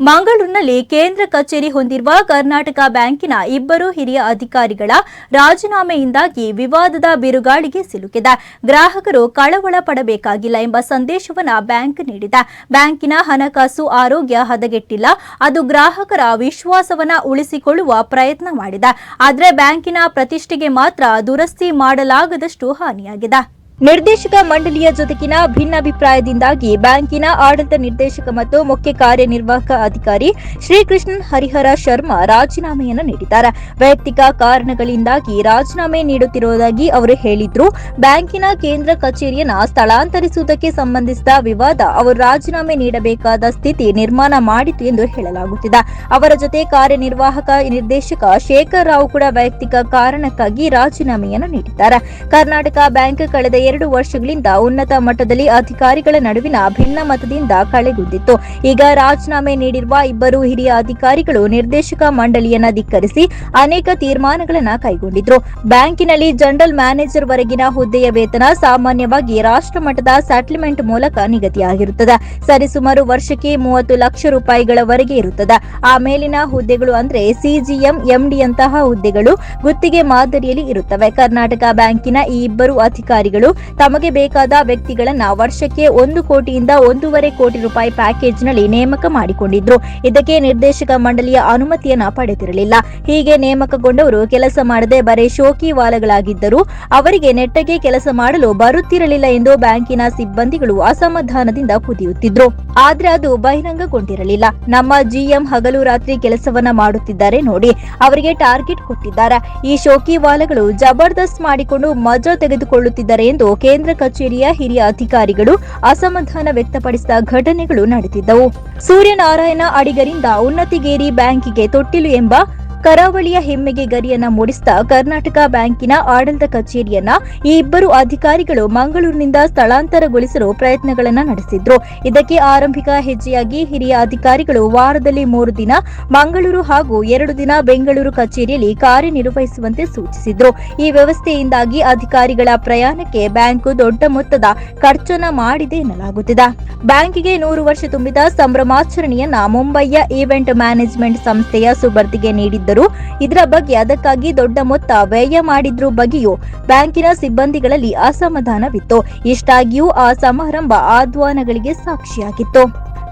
ಮಂಗಳೂರಿನಲ್ಲಿ ಕೇಂದ್ರ ಕಚೇರಿ ಹೊಂದಿರುವ ಕರ್ನಾಟಕ ಬ್ಯಾಂಕಿನ ಇಬ್ಬರು ಹಿರಿಯ ಅಧಿಕಾರಿಗಳ ರಾಜೀನಾಮೆಯಿಂದಾಗಿ ವಿವಾದದ ಬಿರುಗಾಳಿಗೆ ಸಿಲುಕಿದೆ. ಗ್ರಾಹಕರು ಕಳವಳ ಪಡಬೇಕಾಗಿಲ್ಲ ಎಂಬ ಸಂದೇಶವನ್ನು ಬ್ಯಾಂಕ್ ನೀಡಿದೆ. ಬ್ಯಾಂಕಿನ ಹಣಕಾಸು ಆರೋಗ್ಯ ಹದಗೆಟ್ಟಿಲ್ಲ. ಅದು ಗ್ರಾಹಕರ ವಿಶ್ವಾಸವನ್ನ ಉಳಿಸಿಕೊಳ್ಳುವ ಪ್ರಯತ್ನ ಮಾಡಿದೆ. ಆದರೆ ಬ್ಯಾಂಕಿನ ಪ್ರತಿಷ್ಠೆಗೆ ಮಾತ್ರ ದುರಸ್ತಿ ಮಾಡಲಾಗದಷ್ಟು ಹಾನಿಯಾಗಿದೆ. ನಿರ್ದೇಶಕ ಮಂಡಳಿಯ ಜೊತೆಗಿನ ಭಿನ್ನಾಭಿಪ್ರಾಯದಿಂದಾಗಿ ಬ್ಯಾಂಕಿನ ಆಡಳಿತ ನಿರ್ದೇಶಕ ಮತ್ತು ಮುಖ್ಯ ಕಾರ್ಯನಿರ್ವಾಹಕ ಅಧಿಕಾರಿ ಶ್ರೀಕೃಷ್ಣನ್ ಹರಿಹರ ಶರ್ಮಾ ರಾಜೀನಾಮೆಯನ್ನು ನೀಡಿದ್ದಾರೆ. ವೈಯಕ್ತಿಕ ಕಾರಣಗಳಿಂದಾಗಿ ರಾಜೀನಾಮೆ ನೀಡುತ್ತಿರುವುದಾಗಿ ಅವರು ಹೇಳಿದ್ರು. ಬ್ಯಾಂಕಿನ ಕೇಂದ್ರ ಕಚೇರಿಯನ್ನು ಸ್ಥಳಾಂತರಿಸುವುದಕ್ಕೆ ಸಂಬಂಧಿಸಿದ ವಿವಾದ ಅವರು ರಾಜೀನಾಮೆ ನೀಡಬೇಕಾದ ಸ್ಥಿತಿ ನಿರ್ಮಾಣ ಮಾಡಿತು ಎಂದು ಹೇಳಲಾಗುತ್ತಿದೆ. ಅವರ ಜೊತೆ ಕಾರ್ಯನಿರ್ವಾಹಕ ನಿರ್ದೇಶಕ ಶೇಖರ್ ರಾವ್ ಕೂಡ ವೈಯಕ್ತಿಕ ಕಾರಣಕ್ಕಾಗಿ ರಾಜೀನಾಮೆಯನ್ನು ನೀಡಿದ್ದಾರೆ. ಕರ್ನಾಟಕ ಬ್ಯಾಂಕ್ ಕಳೆದ ಎರಡು ವರ್ಷಗಳಿಂದ ಉನ್ನತ ಮಟ್ಟದಲ್ಲಿ ಅಧಿಕಾರಿಗಳ ನಡುವಿನ ಭಿನ್ನ ಮತದಿಂದ ಕಳೆಗುಂದಿತ್ತು ಈಗ ರಾಜೀನಾಮೆ ನೀಡಿರುವ ಇಬ್ಬರು ಹಿರಿಯ ಅಧಿಕಾರಿಗಳು ನಿರ್ದೇಶಕ ಮಂಡಳಿಯನ್ನ ಧಿಕ್ಕರಿಸಿ ಅನೇಕ ತೀರ್ಮಾನಗಳನ್ನ ಕೈಗೊಂಡಿದ್ರು. ಬ್ಯಾಂಕಿನಲ್ಲಿ ಜನರಲ್ ಮ್ಯಾನೇಜರ್ ವರೆಗಿನ ಹುದ್ದೆಯ ವೇತನ ಸಾಮಾನ್ಯವಾಗಿ ರಾಷ್ಟ್ರ ಮಟ್ಟದ ಸೆಟಲ್ಮೆಂಟ್ ಮೂಲಕ ನಿಗದಿಯಾಗಿರುತ್ತದೆ. ಸರಿಸುಮಾರು ವರ್ಷಕ್ಕೆ ಮೂವತ್ತು ಲಕ್ಷ ರೂಪಾಯಿಗಳವರೆಗೆ ಇರುತ್ತದೆ. ಆ ಮೇಲಿನ ಹುದ್ದೆಗಳು ಅಂದ್ರೆ ಸಿಜಿಎಂ ಎಂಡಿಯಂತಹ ಹುದ್ದೆಗಳು ಗುತ್ತಿಗೆ ಮಾದರಿಯಲ್ಲಿ ಇರುತ್ತವೆ. ಕರ್ನಾಟಕ ಬ್ಯಾಂಕಿನ ಈ ಇಬ್ಬರು ಅಧಿಕಾರಿಗಳು ತಮಗೆ ಬೇಕಾದ ವ್ಯಕ್ತಿಗಳನ್ನ ವರ್ಷಕ್ಕೆ ಒಂದು ಕೋಟಿಯಿಂದ ಒಂದೂವರೆ ಕೋಟಿ ರೂಪಾಯಿ ಪ್ಯಾಕೇಜ್ನಲ್ಲಿ ನೇಮಕ ಮಾಡಿಕೊಂಡಿದ್ರು. ಇದಕ್ಕೆ ನಿರ್ದೇಶಕ ಮಂಡಳಿಯ ಅನುಮತಿಯನ್ನ ಪಡೆದಿರಲಿಲ್ಲ. ಹೀಗೆ ನೇಮಕಗೊಂಡವರು ಕೆಲಸ ಮಾಡದೆ ಬರೇ ಶೋಕಿವಾಲಗಳಾಗಿದ್ದರು ಅವರಿಗೆ ನೆಟ್ಟಗೆ ಕೆಲಸ ಮಾಡಲು ಬರುತ್ತಿರಲಿಲ್ಲ ಎಂದು ಬ್ಯಾಂಕಿನ ಸಿಬ್ಬಂದಿಗಳು ಅಸಮಾಧಾನದಿಂದ ಕುದಿಯುತ್ತಿದ್ರು. ಆದ್ರೆ ಅದು ಬಹಿರಂಗಗೊಂಡಿರಲಿಲ್ಲ. ನಮ್ಮ ಜಿಎಂ ಹಗಲು ರಾತ್ರಿ ಕೆಲಸವನ್ನ ಮಾಡುತ್ತಿದ್ದಾರೆ ನೋಡಿ. ಅವರಿಗೆ ಟಾರ್ಗೆಟ್ ಕೊಟ್ಟಿದ್ದಾರೆ. ಈ ಶೋಕಿವಾಲಗಳು ಜಬರ್ದಸ್ತ್ ಮಾಡಿಕೊಂಡು ಮಜಾ ತೆಗೆದುಕೊಳ್ಳುತ್ತಿದ್ದಾರೆ ಎಂದು ಕೇಂದ್ರ ಕಚೇರಿಯ ಹಿರಿಯ ಅಧಿಕಾರಿಗಳು ಅಸಮಾಧಾನ ವ್ಯಕ್ತಪಡಿಸಿದ ಘಟನೆಗಳು ನಡೆದಿದ್ದವು. ಸೂರ್ಯನಾರಾಯಣ ಅಡಿಗರಿಂದ ಉನ್ನತಿಗೇರಿ ಬ್ಯಾಂಕಿಗೆ ತೊಟ್ಟಿಲು ಎಂಬ ಕರಾವಳಿಯ ಹೆಮ್ಮೆಗೆ ಗರಿಯನ್ನ ಮೂಡಿಸಿದ ಕರ್ನಾಟಕ ಬ್ಯಾಂಕಿನ ಆಡಳಿತ ಕಚೇರಿಯನ್ನ ಈ ಇಬ್ಬರು ಅಧಿಕಾರಿಗಳು ಮಂಗಳೂರಿನಿಂದ ಸ್ಥಳಾಂತರಗೊಳಿಸಲು ಪ್ರಯತ್ನಗಳನ್ನು ನಡೆಸಿದ್ರು. ಇದಕ್ಕೆ ಆರಂಭಿಕ ಹೆಜ್ಜೆಯಾಗಿ ಹಿರಿಯ ಅಧಿಕಾರಿಗಳು ವಾರದಲ್ಲಿ ಮೂರು ದಿನ, ಮಂಗಳೂರು ಹಾಗೂ ಎರಡು ದಿನ ಬೆಂಗಳೂರು ಕಚೇರಿಯಲ್ಲಿ ಕಾರ್ಯನಿರ್ವಹಿಸುವಂತೆ ಸೂಚಿಸಿದ್ರು. ಈ ವ್ಯವಸ್ಥೆಯಿಂದಾಗಿ ಅಧಿಕಾರಿಗಳ ಪ್ರಯಾಣಕ್ಕೆ ಬ್ಯಾಂಕು ದೊಡ್ಡ ಮೊತ್ತದ ಖರ್ಚನ್ನ ಮಾಡಿದೆ ಎನ್ನಲಾಗುತ್ತಿದೆ. ಬ್ಯಾಂಕಿಗೆ ನೂರು ವರ್ಷ ತುಂಬಿದ ಸಂಭ್ರಮಾಚರಣೆಯನ್ನ ಮುಂಬೈಯ ಈವೆಂಟ್ ಮ್ಯಾನೇಜ್ಮೆಂಟ್ ಸಂಸ್ಥೆಯ ಸುಬರ್ದಿಗೆ ನೀಡಿದ್ದರು ಇದರ ಬಗ್ಗೆ ಅದಕ್ಕಾಗಿ ದೊಡ್ಡ ಮೊತ್ತ ವ್ಯಯ ಮಾಡಿದ್ರು ಬಗ್ಗೆಯೂ ಬ್ಯಾಂಕಿನ ಸಿಬ್ಬಂದಿಗಳಲ್ಲಿ ಅಸಮಾಧಾನವಿತ್ತು. ಇಷ್ಟಾಗಿಯೂ ಆ ಸಮಾರಂಭ ಆಧ್ವಾನಗಳಿಗೆ ಸಾಕ್ಷಿಯಾಗಿತ್ತು.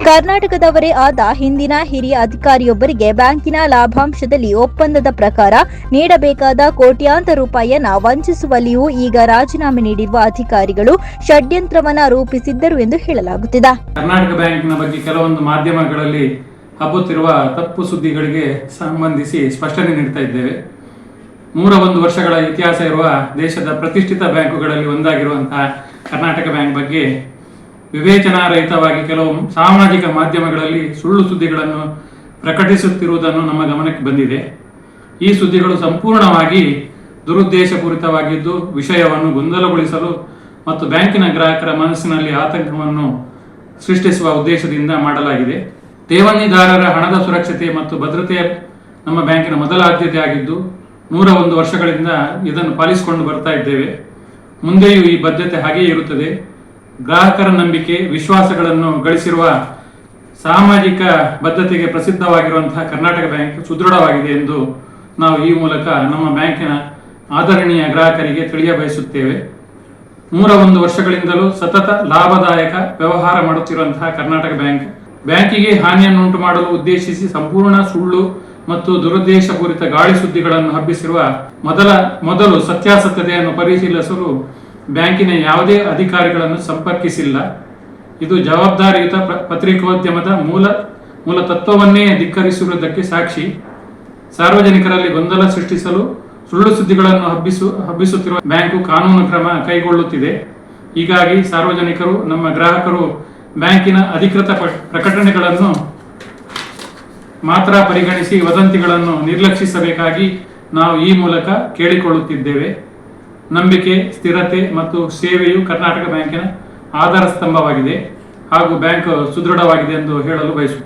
ಕರ್ನಾಟಕದವರೇ ಆದ ಹಿಂದಿನ ಹಿರಿಯ ಅಧಿಕಾರಿಯೊಬ್ಬರಿಗೆ ಬ್ಯಾಂಕಿನ ಲಾಭಾಂಶದಲ್ಲಿ ಒಪ್ಪಂದದ ಪ್ರಕಾರ ನೀಡಬೇಕಾದ ಕೋಟ್ಯಾಂತರ ರೂಪಾಯಿಯನ್ನ ವಂಚಿಸುವಲ್ಲಿಯೂ ಈಗ ರಾಜೀನಾಮೆ ನೀಡಿರುವ ಅಧಿಕಾರಿಗಳು ಷಡ್ಯಂತ್ರವನ್ನ ರೂಪಿಸಿದ್ದರು ಎಂದು ಹೇಳಲಾಗುತ್ತಿದೆ. ಕರ್ನಾಟಕ ಬ್ಯಾಂಕಿನ ಬಗ್ಗೆ ಕೆಲವೊಂದು ಮಾಧ್ಯಮಗಳಲ್ಲಿ ಹಬ್ಬುತ್ತಿರುವ ತಪ್ಪು ಸುದ್ದಿಗಳಿಗೆ ಸಂಬಂಧಿಸಿ ಸ್ಪಷ್ಟನೆ ನೀಡ್ತಾ ಇದ್ದೇವೆ. ನೂರ ಒಂದು ವರ್ಷಗಳ ಇತಿಹಾಸ ಇರುವ ದೇಶದ ಪ್ರತಿಷ್ಠಿತ ಬ್ಯಾಂಕುಗಳಲ್ಲಿ ಒಂದಾಗಿರುವಂತಹ ಕರ್ನಾಟಕ ಬ್ಯಾಂಕ್ ಬಗ್ಗೆ ವಿವೇಚನಾರಹಿತವಾಗಿ ಕೆಲವು ಸಾಮಾಜಿಕ ಮಾಧ್ಯಮಗಳಲ್ಲಿ ಸುಳ್ಳು ಸುದ್ದಿಗಳನ್ನು ಪ್ರಕಟಿಸುತ್ತಿರುವುದನ್ನು ನಮ್ಮ ಗಮನಕ್ಕೆ ಬಂದಿದೆ. ಈ ಸುದ್ದಿಗಳು ಸಂಪೂರ್ಣವಾಗಿ ದುರುದ್ದೇಶಪೂರಿತವಾಗಿದ್ದು, ವಿಷಯವನ್ನು ಗೊಂದಲಗೊಳಿಸಲು ಮತ್ತು ಬ್ಯಾಂಕಿನ ಗ್ರಾಹಕರ ಮನಸ್ಸಿನಲ್ಲಿ ಆತಂಕವನ್ನು ಸೃಷ್ಟಿಸುವ ಉದ್ದೇಶದಿಂದ ಮಾಡಲಾಗಿದೆ. ಠೇವಣಿದಾರರ ಹಣದ ಸುರಕ್ಷತೆ ಮತ್ತು ಭದ್ರತೆ ನಮ್ಮ ಬ್ಯಾಂಕಿನ ಮೊದಲ ಆದ್ಯತೆ ಆಗಿದ್ದು, ನೂರ ಒಂದು ವರ್ಷಗಳಿಂದ ಇದನ್ನು ಪಾಲಿಸಿಕೊಂಡು ಬರ್ತಾ ಇದ್ದೇವೆ. ಮುಂದೆಯೂ ಈ ಬದ್ಧತೆ ಹಾಗೆಯೇ ಇರುತ್ತದೆ. ಗ್ರಾಹಕರ ನಂಬಿಕೆ, ವಿಶ್ವಾಸಗಳನ್ನು ಗಳಿಸಿರುವ ಸಾಮಾಜಿಕ ಬದ್ಧತೆಗೆ ಪ್ರಸಿದ್ಧವಾಗಿರುವಂತಹ ಕರ್ನಾಟಕ ಬ್ಯಾಂಕ್ ಸುದೃಢವಾಗಿದೆ ಎಂದು ನಾವು ಈ ಮೂಲಕ ನಮ್ಮ ಬ್ಯಾಂಕಿನ ಆದರಣೀಯ ಗ್ರಾಹಕರಿಗೆ ತಿಳಿಯಬಯಸುತ್ತೇವೆ ನೂರ ಒಂದು ವರ್ಷಗಳಿಂದಲೂ ಸತತ ಲಾಭದಾಯಕ ವ್ಯವಹಾರ ಮಾಡುತ್ತಿರುವಂತಹ ಕರ್ನಾಟಕ ಬ್ಯಾಂಕ್ ಬ್ಯಾಂಕಿಗೆ ಹಾನಿಯನ್ನುಂಟು ಮಾಡಲು ಉದ್ದೇಶಿಸಿ ಸಂಪೂರ್ಣ ಸುಳ್ಳು ಮತ್ತು ದುರುದ್ದೇಶಪೂರಿತ ಗಾಳಿ ಸುದ್ದಿಗಳನ್ನು ಹಬ್ಬಿಸಿರುವ ಮೊದಲ, ಮೊದಲು ಸತ್ಯಾಸತ್ಯತೆಯನ್ನು ಪರಿಶೀಲಿಸಲು ಬ್ಯಾಂಕಿನ ಯಾವುದೇ ಅಧಿಕಾರಿಗಳನ್ನು ಸಂಪರ್ಕಿಸಿಲ್ಲ. ಇದು ಜವಾಬ್ದಾರಿಯುತ ಪತ್ರಿಕೋದ್ಯಮದ ಮೂಲ ಮೂಲ ತತ್ವವನ್ನೇ ಧಿಕ್ಕರಿಸಿರುವುದಕ್ಕೆ ಸಾಕ್ಷಿ. ಸಾರ್ವಜನಿಕರಲ್ಲಿ ಗೊಂದಲ ಸೃಷ್ಟಿಸಲು ಸುಳ್ಳು ಸುದ್ದಿಗಳನ್ನು ಹಬ್ಬಿಸು, ಹಬ್ಬಿಸುತ್ತಿರುವ ಬ್ಯಾಂಕು ಕಾನೂನು ಕ್ರಮ ಕೈಗೊಳ್ಳುತ್ತಿದೆ. ಹೀಗಾಗಿ ಸಾರ್ವಜನಿಕರು, ನಮ್ಮ ಗ್ರಾಹಕರು ಬ್ಯಾಂಕಿನ ಅಧಿಕೃತ ಪ್ರಕಟಣೆಗಳನ್ನು ಮಾತ್ರ ಪರಿಗಣಿಸಿ ವದಂತಿಗಳನ್ನು ನಿರ್ಲಕ್ಷಿಸಬೇಕಾಗಿ ನಾವು ಈ ಮೂಲಕ ಕೇಳಿಕೊಳ್ಳುತ್ತಿದ್ದೇವೆ. ನಂಬಿಕೆ, ಸ್ಥಿರತೆ ಮತ್ತು ಸೇವೆಯು ಕರ್ನಾಟಕ ಬ್ಯಾಂಕಿನ ಆಧಾರ ಸ್ತಂಭವಾಗಿದೆ ಹಾಗೂ ಬ್ಯಾಂಕ್ ಸುದೃಢವಾಗಿದೆ ಎಂದು ಹೇಳಲು ಬಯಸುತ್ತೇನೆ.